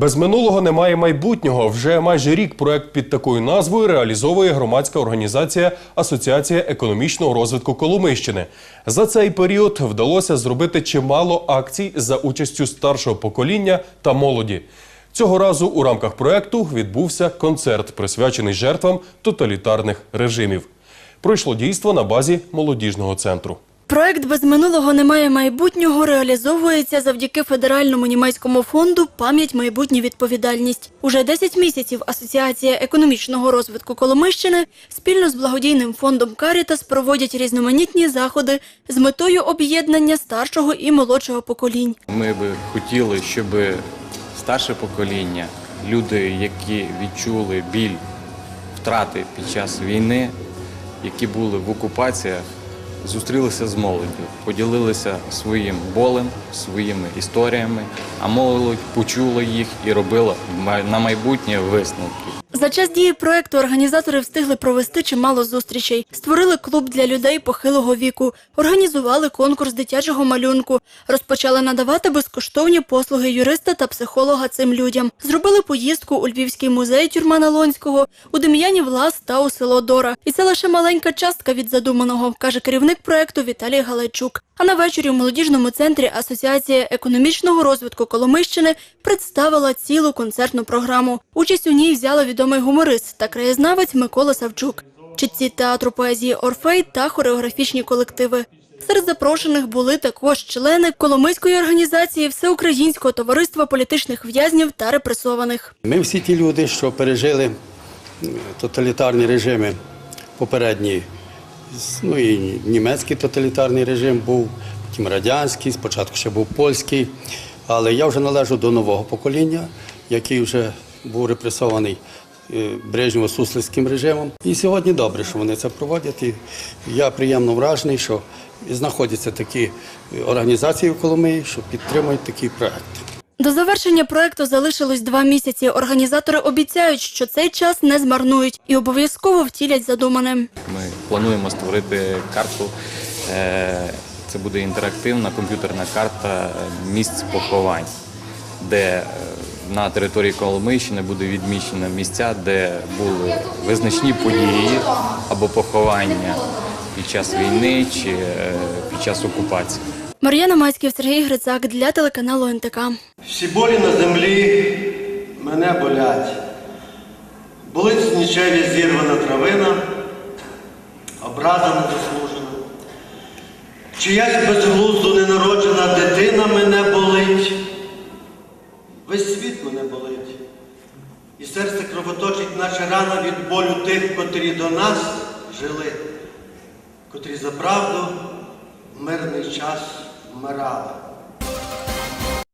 Без минулого немає майбутнього. Вже майже рік проект під такою назвою реалізовує громадська організація Асоціація економічного розвитку Коломийщини. За цей період вдалося зробити чимало акцій за участю старшого покоління та молоді. Цього разу у рамках проекту відбувся концерт, присвячений жертвам тоталітарних режимів. Пройшло дійство на базі молодіжного центру. Проект без минулого немає майбутнього реалізовується завдяки федеральному німецькому фонду Пам'ять майбутнє відповідальність. Уже 10 місяців Асоціація економічного розвитку Коломийщини спільно з благодійним фондом Карітас проводять різноманітні заходи з метою об'єднання старшого і молодшого поколінь. Ми би хотіли, щоб старше покоління, люди, які відчули біль втрати під час війни, які були в окупаціях, зустрілися з молоддю, поділилися своїм болем, своїми історіями, а молодь почула їх і робила на майбутнє висновки. За час дії проекту організатори встигли провести чимало зустрічей. Створили клуб для людей похилого віку, організували конкурс дитячого малюнку, розпочали надавати безкоштовні послуги юриста та психолога цим людям. Зробили поїздку у Львівський музей Тюрмана Лонського, у Дем'янів Лас та у село Дора. І це лише маленька частка від задуманого, каже керівник проекту Віталій Галайчук. А на вечорі в молодіжному центрі Асоціація економічного розвитку Коломийщини представила цілу концертну програму. Участь у ній взяли відомий гуморист та краєзнавець Микола Савчук, читці театру поезії Орфей та хореографічні колективи. Серед запрошених були також члени Коломийської організації Всеукраїнського товариства політичних в'язнів та репресованих. Ми всі ті люди, що пережили тоталітарні режими попередні. Ну і німецький тоталітарний режим був, потім радянський, спочатку ще був польський. Але я вже належу до нового покоління, який вже був репресований е, Брежнєво-суслицьким режимом. І сьогодні добре, що вони це проводять. І я приємно вражений, що знаходяться такі е, організації в Коломиї, що підтримують такі проекти. До завершення проекту залишилось два місяці. Організатори обіцяють, що цей час не змарнують і обов'язково втілять задумане. Ми плануємо створити карту. е, Це буде інтерактивна комп'ютерна карта місць поховань, де на території Коломийщини буде відмічено місця, де були визначні події або поховання під час війни чи е, під час окупації. Мар'яна Мацьків, Сергій Грицак для телеканалу НТК. Всі болі на землі мене болять. Болить з нічеві зірвана травина, образа незаслужена. Чиясь безглуздо ненароджена дитина мене болить. Мене болить. І серце кровоточить, наче рана від болю тих, котрі до нас жили, котрі за правду в мирний час вмирали.